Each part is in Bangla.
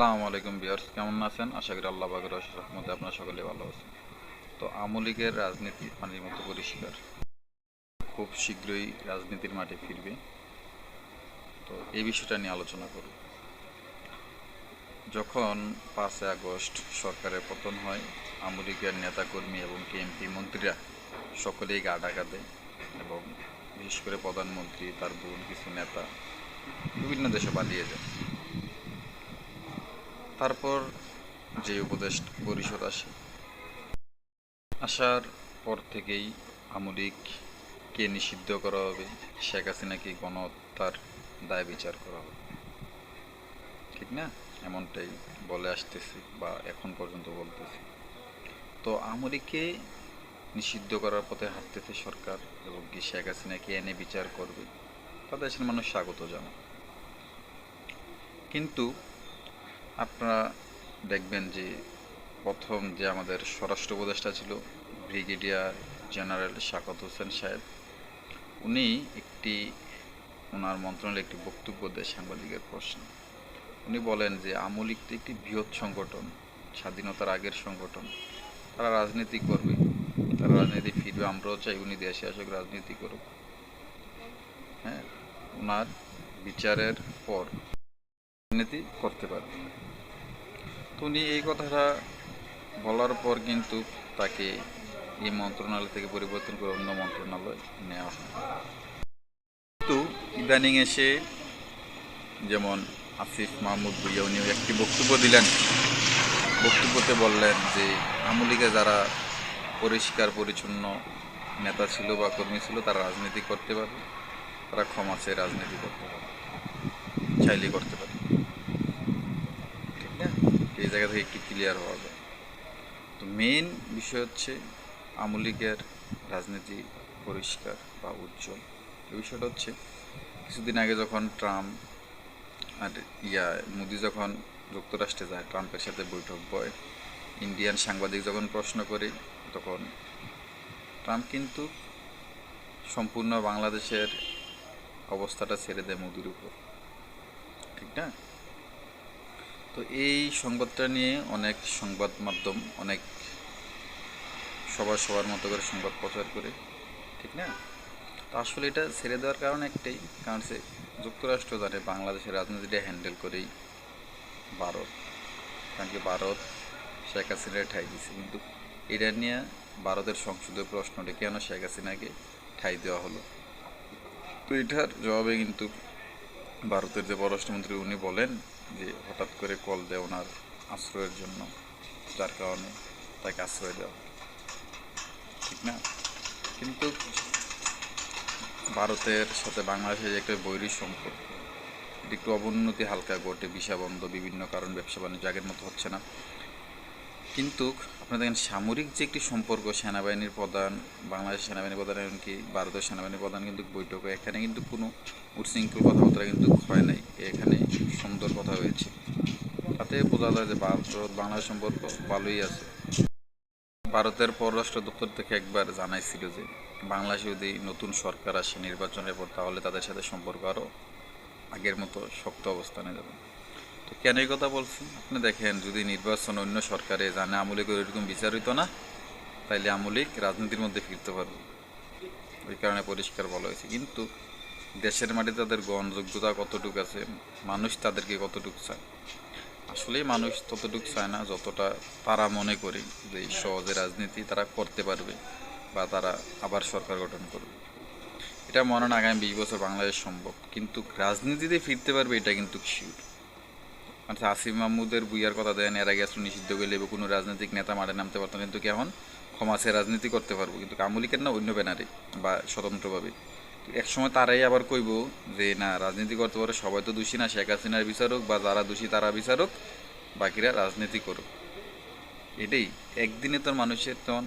আসসালামু আলাইকুম বিয়ার্স কেমন আছেন? আশা করি আল্লাহ বাগের রহমতে আপনার সকলে ভালো আছেন। তো আওয়ামী লীগের রাজনীতি পানির মতো পরিষ্কার। খুব শীঘ্রই রাজনীতির মাঠে ফিরবে। তো এই বিষয়টা নিয়ে আলোচনা করব। যখন পাঁচই আগস্ট সরকারের পতন হয় আওয়ামী লীগের নেতাকর্মী এবং টিএমপি মন্ত্রীরা সকলেই গা ডাকা দেয় এবং বিশেষ করে প্রধানমন্ত্রী, তার বোন, কিছু নেতা বিভিন্ন দেশে পালিয়ে যায়। তারপর যে উপদেশ পরিষদ আসে, আসার পর থেকেই আমলিককে নিষিদ্ধ করা হবে, শেখ হাসিনাকে গণহত্যার দায় বিচার করা হবে। ঠিক না? এমনটাই বলে আসতেছি বা এখন পর্যন্ত বলতেছি। তো আমলিককে নিষিদ্ধ করার পথে হাঁটতেছে সরকার এবং কি শেখ হাসিনাকে এনে বিচার করবে, তা দেশের মানুষ স্বাগত জানায়। কিন্তু আপনারা দেখবেন যে প্রথম যে আমাদের স্বরাষ্ট্র উপদেষ্টা ছিল, ব্রিগেডিয়ার জেনারেল শাকত হোসেন সাহেব, উনি একটি, ওনার মন্ত্রণালয়ে একটি বক্তব্য দেয় সাংবাদিকের প্রশ্ন। উনি বলেন যে আমলিক তো একটি বৃহৎ সংগঠন, স্বাধীনতার আগের সংগঠন। তারা রাজনীতি করবে, তারা রাজনীতি ফিরবে, আমরাও চাই উনি দেশে আসুক, রাজনীতি করুক। হ্যাঁ ওনার বিচারের পর রাজনীতি করতে পারবে উনি এই কথাটা বলার পর কিন্তু তাকে এই মন্ত্রণালয় থেকে পরিবর্তন করে অন্য মন্ত্রণালয় নেওয়া হয়। কিন্তু ইদানিং এসে যেমন আসিফ মাহমুদ ভুইয়া উনি একটি বক্তব্য দিলেন। বক্তব্যতে বললেন যে আমলিকে যারা পরিষ্কার, পরিচ্ছন্ন নেতা ছিল বা কর্মী ছিল, তারা রাজনীতি করতে পারে, তারা ক্ষমা চেয়ে রাজনীতি করতে পারবে চাইলে করতে পারে। এই জায়গা থেকে একটু ক্লিয়ার হওয়া যায়। তো মেইন বিষয় হচ্ছে আমলিগের রাজনীতি পরিষ্কার বা উজ্জ্বল। এই বিষয়টা হচ্ছে কিছুদিন আগে যখন ট্রাম্প আর ইয়া, মোদি যখন যুক্তরাষ্ট্রে যায়, ট্রাম্পের সাথে বৈঠক বয়, ইন্ডিয়ান সাংবাদিক যখন প্রশ্ন করে, তখন ট্রাম্প কিন্তু সম্পূর্ণ বাংলাদেশের অবস্থাটা ছেড়ে দেয় মোদির উপর। ঠিক না? তো এই সংবাদটা নিয়ে অনেক সংবাদ মাধ্যম, অনেক সবার সবার মতো করে সংবাদ প্রচার করে, ঠিক না? তো আসলে এটা ছেড়ে দেওয়ার কারণ একটাই, কারণ সে যুক্তরাষ্ট্র জানে, বাংলাদেশের রাজনীতিটা হ্যান্ডেল করেই ভারত। কারণ কি ভারত শেখ হাসিনার ঠাই দিছে, কিন্তু এটা নিয়ে ভারতের সংসদীয় প্রশ্নটা কেন শেখ হাসিনাকে ঠাই দেওয়া হলো? তো এটার জবাবে কিন্তু ভারতের যে পররাষ্ট্রমন্ত্রী উনি বলেন যে হঠাৎ করে কল দেয় ওনার আশ্রয়ের জন্য, যার কারণে তাকে আশ্রয় দেওয়া ঠিক না? কিন্তু ভারতের সাথে বাংলাদেশের একটা বৈরী সম্পর্ক একটু অবনতি হালকা ঘটে, বিষাবন্ধ, বিভিন্ন কারণ ব্যবসা বাণিজ্য আগের মতো হচ্ছে না। কিন্তু আপনারা দেখেন, সামরিক যে একটি সম্পর্ক, সেনাবাহিনীর প্রধান, বাংলাদেশ সেনাবাহিনী প্রধান, এমনকি ভারতের সেনাবাহিনীর প্রধান কিন্তু বৈঠক, এখানে কিন্তু কোনো উচ্ছৃঙ্খল কথাবার্তা কিন্তু হয় নাই। এখানে সুন্দর কথা হয়েছে। তাতে বোঝা যায় যে ভারত, বাংলাদেশ সম্পর্ক ভালোই আছে। ভারতের পররাষ্ট্র দপ্তর থেকে একবার জানাইছিল যে বাংলাদেশে যদি নতুন সরকার আসে নির্বাচনের পর, তাহলে তাদের সাথে সম্পর্ক আরও আগের মতো শক্ত অবস্থানে যাবে। কেন এই কথা বলছি আপনি দেখেন, যদি নির্বাচন অন্য সরকারে জানে আমলিক এরকম বিচার হইতো না, তাইলে আমলিক রাজনীতির মধ্যে ফিরতে পারবে। ওই কারণে পরিষ্কার বলা হয়েছে। কিন্তু দেশের মাটিতে তাদের গ্রহণযোগ্যতা কতটুকু আছে, মানুষ তাদেরকে কতটুকু চায়? আসলেই মানুষ ততটুকু চায় না যতটা তারা মনে করে যে এই সহজে রাজনীতি তারা করতে পারবে বা তারা আবার সরকার গঠন করবে। এটা মনে হয় না আগামী বিশ বছর বাংলাদেশ সম্ভব। কিন্তু রাজনীতিতে ফিরতে পারবে এটা কিন্তু শিওর আচ্ছা আসিফ মাহমুদের বুইয়ার কথা দেন, এর আগে আসলে নিষিদ্ধ করলে কোনো রাজনৈতিক নেতা মাঠে নামতে পারতো কিন্তু এখন ক্ষমাসে রাজনীতি করতে পারব, কিন্তু কামুলিকের না অন্য ব্যানারে বা স্বতন্ত্রভাবে। এক সময় তারাই আবার কইব যে, না, রাজনীতি করতে পারে, সবাই তো দোষী না, শেখ হাসিনার বিচারক বা যারা দোষী তারা বিচারক বাকিরা রাজনীতি করুক। এটাই, একদিনে তোর মানুষের তখন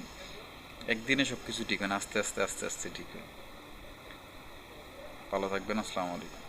একদিনে সব কিছু ঠিক হয় না, আস্তে আস্তে আস্তে আস্তে ঠিক হয়। ভালো থাকবেন, আসসালামু আলাইকুম।